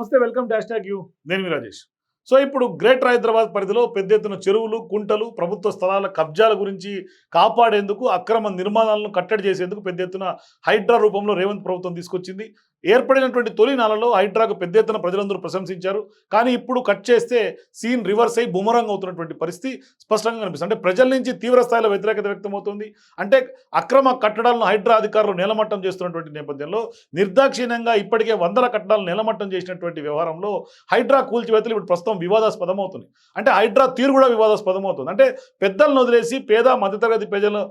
నమస్తే welcome dash tag you. నేను మీ రాజేష్. సో ఇప్పుడు గ్రేటర్ హైదరాబాద్ పరిధిలో పెద్ద ఎత్తున చెరువులు కుంటలు ప్రభుత్వ స్థలాల కబ్జాల గురించి కాపాడేందుకు అక్రమ నిర్మాణాలను కట్టడి చేసేందుకు పెద్ద ఎత్తున హైడ్రా రూపంలో రేవంత్ ప్రభుత్వం తీసుకొచ్చింది. ఏర్పడినటువంటి తొలి నెలలో హైడ్రాకు పెద్ద ఎత్తున ప్రజలందరూ ప్రశంసించారు. కానీ ఇప్పుడు కట్ చేస్తే సీన్ రివర్స్ అయి బుమరంగ్ అవుతున్నటువంటి పరిస్థితి స్పష్టంగా కనిపిస్తుంది. అంటే ప్రజల నుంచి తీవ్ర స్థాయిలో వ్యతిరేకత వ్యక్తమవుతుంది అంటే అక్రమ కట్టడాలను హైడ్రా అధికారులు నేలమట్టం చేస్తున్నటువంటి నేపథ్యంలో నిర్దాక్షిణ్యంగా ఇప్పటికే వందల కట్టడాలను నేలమట్టం చేసినటువంటి వ్యవహారంలో హైడ్రా కూల్చివేతలు ఇప్పుడు ప్రస్తుతం వివాదాస్పదం అవుతుంది అంటే హైడ్రా తీరు కూడా వివాదాస్పదం అవుతుంది అంటే పెద్దలను వదిలేసి పేద మధ్యతరగతి ప్రజలు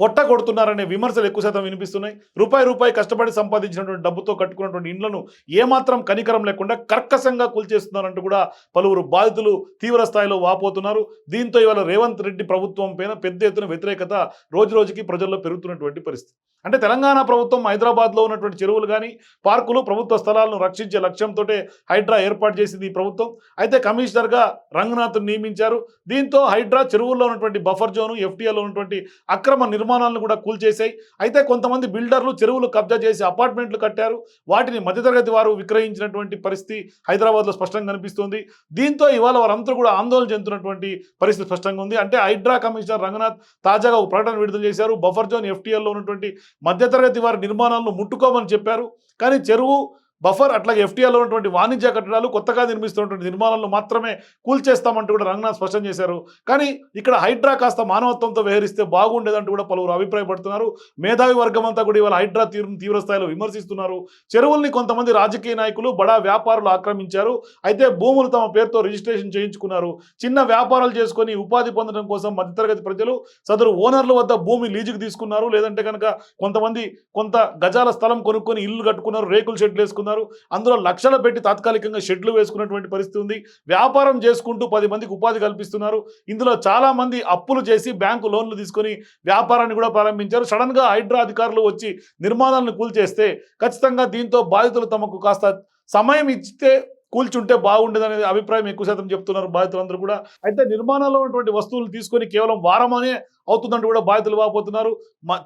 పొట్ట కొడుతున్నారనే విమర్శలు ఎక్కువ శాతం వినిపిస్తున్నాయి. రూపాయి రూపాయి కష్టపడి సంపాదించినటువంటి డబ్బుతో కట్టుకున్నటువంటి ఇండ్లను ఏమాత్రం కనికరం లేకుండా కర్కశంగా కూల్చేస్తున్నారంటూ కూడా పలువురు బాధితులు తీవ్ర స్థాయిలో వాపోతున్నారు. దీంతో ఇవాళ రేవంత్ రెడ్డి ప్రభుత్వం పైన పెద్ద ఎత్తున వ్యతిరేకత రోజు రోజుకి ప్రజల్లో పెరుగుతున్నటువంటి పరిస్థితి. అంటే తెలంగాణ ప్రభుత్వం హైదరాబాద్లో ఉన్నటువంటి చెరువులు కానీ పార్కులు ప్రభుత్వ స్థలాలను రక్షించే లక్ష్యంతో హైడ్రా ఏర్పాటు చేసింది ఈ ప్రభుత్వం. అయితే కమిషనర్గా రంగనాథ్ నియమించారు. దీంతో హైడ్రా చెరువుల్లో ఉన్నటువంటి బఫర్ జోను ఎఫ్టీఏలో ఉన్నటువంటి అక్రమ నిర్మాణాలను కూడా కూల్చేశాయి. అయితే కొంతమంది బిల్డర్లు చెరువులు కబ్జా చేసి అపార్ట్మెంట్లు కట్టారు. వాటిని మధ్యతరగతి వారు విక్రయించినటువంటి పరిస్థితి హైదరాబాద్లో స్పష్టంగా కనిపిస్తుంది. దీంతో ఇవాళ వారందరూ కూడా ఆందోళన చెందుతున్నటువంటి పరిస్థితి స్పష్టంగా ఉంది. అంటే హైడ్రా కమిషనర్ రంగనాథ్ తాజాగా ఒక ప్రకటన విడుదల చేశారు. బఫర్ జోన్ ఎఫ్టీఎల్లో ఉన్నటువంటి మధ్యతరగతి వారి నిర్మాణాలను ముట్టుకోమని చెప్పారు. కానీ చెరువు బఫర్ అట్లాగే ఎఫ్టీఆర్లో ఉన్నటువంటి వాణిజ్య కట్టడాలు కొత్తగా నిర్మిస్తున్నటువంటి నిర్మాణాలను మాత్రమే కూల్చేస్తామంటూ కూడా రంగనాథ్ స్పష్టం చేశారు. కానీ ఇక్కడ హైడ్రా కాస్త మానవత్వంతో వ్యవహరిస్తే బాగుండేదంటూ కూడా పలువురు అభిప్రాయపడుతున్నారు. మేధావి వర్గం అంతా కూడా ఇవాళ హైడ్రా తీరును తీవ్ర స్థాయిలో విమర్శిస్తున్నారు. చెరువుల్ని కొంతమంది రాజకీయ నాయకులు బడా వ్యాపారులు ఆక్రమించారు. అయితే భూములు తమ పేరుతో రిజిస్ట్రేషన్ చేయించుకున్నారు. చిన్న వ్యాపారాలు చేసుకొని ఉపాధి పొందడం కోసం మధ్యతరగతి ప్రజలు సదరు ఓనర్ల వద్ద భూమి లీజుకు తీసుకున్నారు. లేదంటే కనుక కొంతమంది కొంత గజాల స్థలం కొనుక్కొని ఇల్లు కట్టుకున్నారు రేకుల షెడ్లు వేసుకున్నారు. అందులో లక్షలు పెట్టి తాత్కాలికంగా షెడ్లు వేసుకున్నటువంటి పరిస్థితి ఉంది. వ్యాపారం చేసుకుంటూ పది మందికి ఉపాధి కల్పిస్తున్నారు. ఇందులో చాలామంది అప్పులు చేసి బ్యాంకు లోన్లు తీసుకొని వ్యాపారాన్ని కూడా ప్రారంభించారు. సడన్గా హైడ్రా అధికారులు వచ్చి నిర్మాణాలను కూల్చేస్తే ఖచ్చితంగా దీంతో బాధితులు తమకు కాస్త సమయం ఇస్తే కూల్చుంటే బాగుండేదనే అభిప్రాయం ఎక్కువ శాతం చెప్తున్నారు బాధితులందరూ కూడా. అయితే నిర్మాణంలో ఉన్నటువంటి వస్తువులు తీసుకొని కేవలం వారమనే అవుతుందంటూ కూడా బాధితులు బాగుపోతున్నారు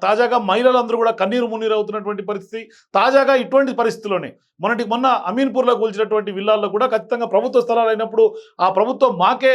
తాజాగా మహిళలందరూ కూడా కన్నీరు మున్నీరు అవుతున్నటువంటి పరిస్థితి. తాజాగా ఇటువంటి పరిస్థితిలోనే మొన్నటి మొన్న అమీన్పూర్లో కూల్చినటువంటి విల్లాల్లో కూడా ఖచ్చితంగా ప్రభుత్వ స్థలాలు అయినప్పుడు ఆ ప్రభుత్వం మాకే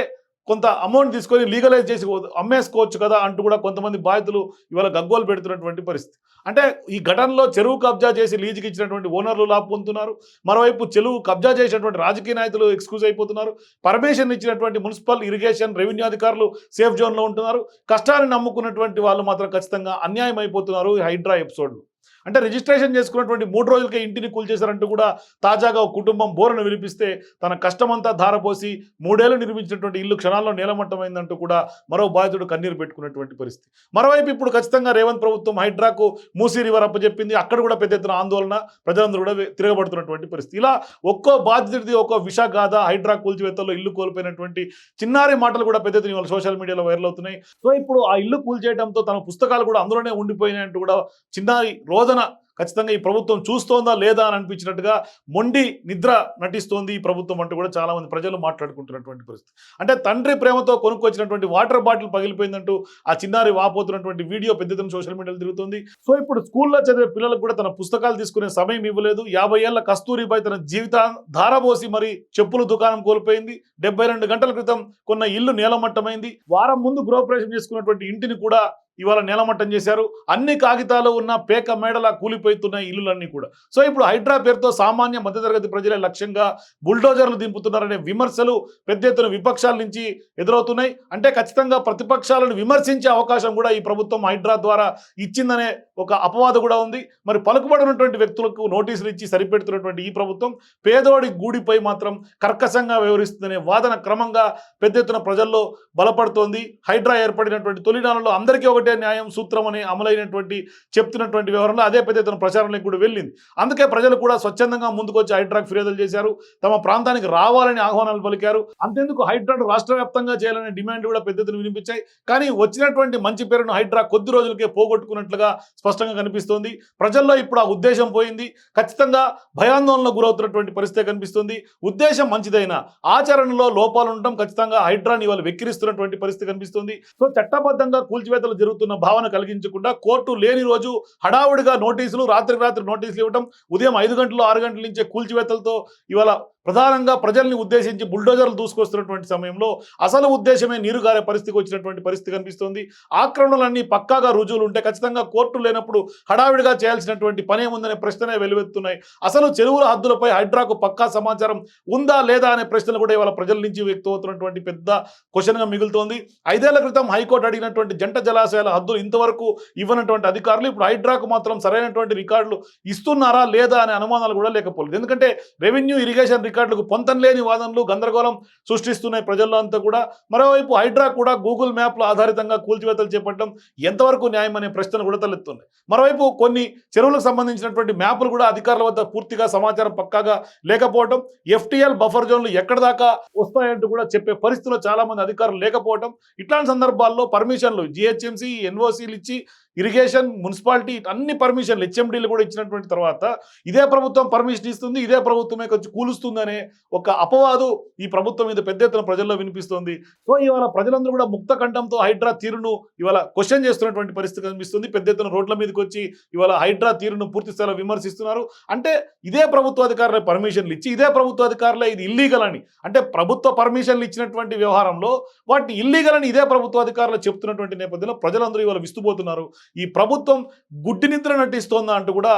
కొంత అమౌంట్ తీసుకొని లీగలైజ్ చేసి అమ్మేసుకోవచ్చు కదా అంటూ కూడా కొంతమంది బాధితులు ఇవాళ గగ్గోలు పెడుతున్నటువంటి పరిస్థితి. అంటే ఈ ఘటనలో చెరువు కబ్జా చేసి లీజుకి ఇచ్చినటువంటి ఓనర్లు లాభ పొందుతున్నారు. మరోవైపు చెరువు కబ్జా చేసినటువంటి రాజకీయ నాయకులు ఎక్స్క్యూజ్ అయిపోతున్నారు. పర్మిషన్ ఇచ్చినటువంటి మున్సిపల్ ఇరిగేషన్ రెవెన్యూ అధికారులు సేఫ్ జోన్లో ఉంటున్నారు. కష్టాన్ని నమ్ముకున్నటువంటి వాళ్ళు మాత్రం ఖచ్చితంగా అన్యాయం అయిపోతున్నారు హైడ్రా ఎపిసోడ్లు అంటే రిజిస్ట్రేషన్ చేసుకున్నటువంటి మూడు రోజులకే ఇంటిని కూల్చేశారంటూ కూడా తాజాగా ఒక కుటుంబం బోరను వినిపిస్తే తన కష్టమంతా ధారపోసి మూడేళ్ళు నిర్మించినటువంటి ఇల్లు క్షణాల్లో నేలమట్టమైందంటూ కూడా మరో బాధితుడు కన్నీరు పెట్టుకున్నటువంటి పరిస్థితి. మరోవైపు ఇప్పుడు ఖచ్చితంగా రేవంత్ ప్రభుత్వం హైడ్రాకు మూసీ రివర్ అప్పచెప్పింది. అక్కడ కూడా పెద్ద ఎత్తున ఆందోళన ప్రజలందరూ కూడా తిరగబడుతున్నటువంటి పరిస్థితి. ఇలా ఒక్కో బాధితుడిది ఒక్కో విషగాథ హైడ్రా కూల్చివేతల్లో ఇల్లు కోల్పోయినటువంటి చిన్నారి మాటలు కూడా పెద్ద ఎత్తున సోషల్ మీడియాలో వైరల్ అవుతున్నాయి. సో ఇప్పుడు ఆ ఇల్లు కూల్చేయడంతో తన పుస్తకాలు కూడా అందులోనే ఉండిపోయినాయంటూ కూడా చిన్నారి రోదన ఖచ్చితంగా ఈ ప్రభుత్వం చూస్తోందా లేదా అని అనిపించినట్టుగా మొండి నిద్ర నటిస్తోంది ఈ ప్రభుత్వం అంటూ కూడా చాలా మంది ప్రజలు మాట్లాడుకుంటున్నటువంటి పరిస్థితి. అంటే తండ్రి ప్రేమతో కొనుక్కొచ్చినటువంటి వాటర్ బాటిల్ పగిలిపోయిందంటూ ఆ చిన్నారి వాపోతున్నటువంటి వీడియో పెద్ద సోషల్ మీడియాలో తిరుగుతుంది. సో ఇప్పుడు స్కూల్లో చదివే పిల్లలకు కూడా తన పుస్తకాలు తీసుకునే సమయం ఇవ్వలేదు. యాభై ఏళ్ళ కస్తూరిపై తన జీవితాన్ని ధారబోసి మరి చెప్పుల దుకాణం కోల్పోయింది. డెబ్బై రెండు గంటల క్రితం కొన్న ఇల్లు నేలమట్టమైంది. వారం ముందు గృహప్రవేశం చేసుకున్నటువంటి ఇంటిని కూడా ఇవాళ నేలమట్టం చేశారు. అన్ని కాగితాలు ఉన్న పేక మేడలా కూలిపోతున్నాయి ఇల్లులన్నీ కూడా. సో ఇప్పుడు హైడ్రా పేరుతో సామాన్య మధ్యతరగతి ప్రజలే లక్ష్యంగా బుల్డోజర్లు దింపుతున్నారనే విమర్శలు పెద్ద ఎత్తున విపక్షాల నుంచి ఎదురవుతున్నాయి. అంటే ఖచ్చితంగా ప్రతిపక్షాలను విమర్శించే అవకాశం కూడా ఈ ప్రభుత్వం హైడ్రా ద్వారా ఇచ్చిందనే ఒక అపవాద కూడా ఉంది. మరి పలుకుబడినటువంటి వ్యక్తులకు నోటీసులు ఇచ్చి సరిపెడుతున్నటువంటి ఈ ప్రభుత్వం పేదోడి గూడిపై మాత్రం కర్కశంగా వ్యవహరిస్తుందనే వాదన క్రమంగా పెద్ద ఎత్తున ప్రజల్లో బలపడుతోంది. హైడ్రా ఏర్పడినటువంటి తొలినాలలో అందరికీ న్యాయం సూత్రం అని అమలైనటువంటి చెప్తున్నటువంటి వ్యవహారంలో అదే పెద్ద ఎత్తున ప్రచారంలోకి కూడా వెళ్ళింది. అందుకే ప్రజలు కూడా స్వచ్ఛందంగా ముందుకొచ్చి హైడ్రాక్ ఫిర్యాదులు చేశారు. తమ ప్రాంతానికి రావాలని ఆహ్వానాలు పలికారు. అంతేందుకు హైడ్రాను రాష్ట్ర వ్యాప్తంగా చేయాలనే డిమాండ్ కూడా పెద్ద ఎత్తున వినిపించాయి. కానీ వచ్చినటువంటి మంచి పేరును హైడ్రా కొద్ది రోజులకే పోగొట్టుకున్నట్లుగా స్పష్టంగా కనిపిస్తోంది. ప్రజల్లో ఇప్పుడు ఆ ఉద్దేశం పోయింది. ఖచ్చితంగా భయాందోళనకు గురవుతున్నటువంటి పరిస్థితి కనిపిస్తుంది. ఉద్దేశం మంచిదైనా ఆచరణలో లోపాలు ఉండటం ఖచ్చితంగా హైడ్రాని వాళ్ళు వెక్కిరిస్తున్నటువంటి పరిస్థితి కనిపిస్తుంది. సో చట్టబద్ధంగా కూల్చివేతలు జరుగుతున్న భావన కలిగించకుండా కోర్టు లేని రోజు హడావుడిగా నోటీసులు రాత్రికి రాత్రి నోటీసులు ఇవ్వడం ఉదయం ఐదు గంటలు ఆరు గంటల నుంచే కూల్చివేతలతో ఇవాళ ప్రధానంగా ప్రజల్ని ఉద్దేశించి బుల్డోజర్లు దూసుకొస్తున్నటువంటి సమయంలో అసలు ఉద్దేశమే నీరు గారే పరిస్థితికి వచ్చినటువంటి పరిస్థితి కనిపిస్తోంది. ఆక్రమణలన్నీ పక్కాగా రుజువులు ఉంటే ఖచ్చితంగా కోర్టు లేనప్పుడు హడావిడిగా చేయాల్సినటువంటి పనే ఉందనే ప్రశ్ననే వెలువెత్తున్నాయి. అసలు చెరువుల హద్దులపై హైడ్రాకు పక్కా సమాచారం ఉందా లేదా అనే ప్రశ్నలు కూడా ఇవాళ ప్రజల నుంచి వ్యక్తమవుతున్నటువంటి పెద్ద క్వశ్చన్గా మిగులుతోంది. ఐదేళ్ళ క్రితం హైకోర్టు అడిగినటువంటి జంట జలాశయాల హద్దులు ఇంతవరకు ఇవ్వనటువంటి అధికారులు ఇప్పుడు హైడ్రాకు మాత్రం సరైనటువంటి రికార్డులు ఇస్తున్నారా లేదా అనే అనుమానాలు కూడా లేకపోలేదు. ఎందుకంటే రెవెన్యూ ఇరిగేషన్ రికార్డులకు పొంతం లేని వాదనలు గందరగోళం సృష్టిస్తున్నాయి ప్రజల్లో అంతా కూడా. మరోవైపు హైడ్రా కూడా గూగుల్ మ్యాప్ల ఆధారితంగా కూల్చివేతలు చేపట్టడం ఎంతవరకు న్యాయం అనే ప్రశ్నలు కూడా తలెత్తున్నాయి. మరోవైపు కొన్ని చెరువులకు సంబంధించినటువంటి మ్యాప్లు కూడా అధికారుల వద్ద పూర్తిగా సమాచారం పక్కాగా లేకపోవడం ఎఫ్టీఎల్ బఫర్ జోన్లు ఎక్కడి దాకా వస్తాయంటూ కూడా చెప్పే పరిస్థితిలో చాలామంది అధికారులు లేకపోవడం ఇట్లాంటి సందర్భాల్లో పర్మిషన్లు జిహెచ్ఎంసీ ఎన్ఓసీలు ఇచ్చి ఇరిగేషన్ మున్సిపాలిటీ అన్ని పర్మిషన్లు హెచ్ఎండీలు కూడా ఇచ్చినటువంటి తర్వాత ఇదే ప్రభుత్వం పర్మిషన్ ఇస్తుంది ఇదే ప్రభుత్వమే కొంచెం కూలుస్తుందనే ఒక అపవాదు ఈ ప్రభుత్వం మీద పెద్ద ఎత్తున ప్రజల్లో వినిపిస్తుంది. సో ఇవాళ ప్రజలందరూ కూడా ముక్త కంఠంతో హైడ్రా తీరును ఇవాళ క్వశ్చన్ చేస్తున్నటువంటి పరిస్థితి కనిపిస్తుంది. పెద్ద ఎత్తున రోడ్ల మీదకి వచ్చి ఇవాళ హైడ్రా తీరును పూర్తి స్థాయిలో విమర్శిస్తున్నారు. అంటే ఇదే ప్రభుత్వ అధికారులే పర్మిషన్లు ఇచ్చి ఇదే ప్రభుత్వ అధికారులే ఇది ఇల్లీగల్ అని. అంటే ప్రభుత్వ పర్మిషన్లు ఇచ్చినటువంటి వ్యవహారంలో వాటిని ఇల్లీగల్ అని ఇదే ప్రభుత్వ అధికారులు చెప్తున్నటువంటి నేపథ్యంలో ప్రజలందరూ ఇవాళ విస్తుపోతున్నారు. ఈ ప్రభుత్వం గుడ్డి నిద్ర నటిస్తోందా అంటూ కూడా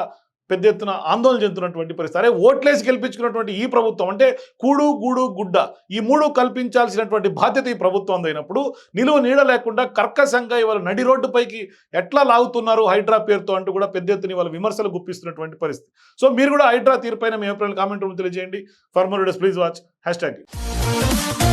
పెద్ద ఎత్తున ఆందోళన చెందుతున్నటువంటి పరిస్థితి. అరే ఓట్లేసి గెలిపించుకున్నటువంటి ఈ ప్రభుత్వం అంటే కూడు గూడు గుడ్డ. ఈ మూడు కల్పించాల్సినటువంటి బాధ్యత ఈ ప్రభుత్వం అయినప్పుడు నిలువ నీడ లేకుండా కర్కశంగా ఇవాళ నడి రోడ్డుపైకి ఎట్లా లాగుతున్నారు హైడ్రా పేరుతో అంటూ కూడా పెద్ద ఎత్తున ఇవాళ విమర్శలు గుప్పిస్తున్నటువంటి పరిస్థితి. సో మీరు కూడా హైడ్రా తీరుపైన మీ అభిప్రాయాలు కామెంట్ రూమ్ తెలియజేయండి. Former please watch. Hash tag.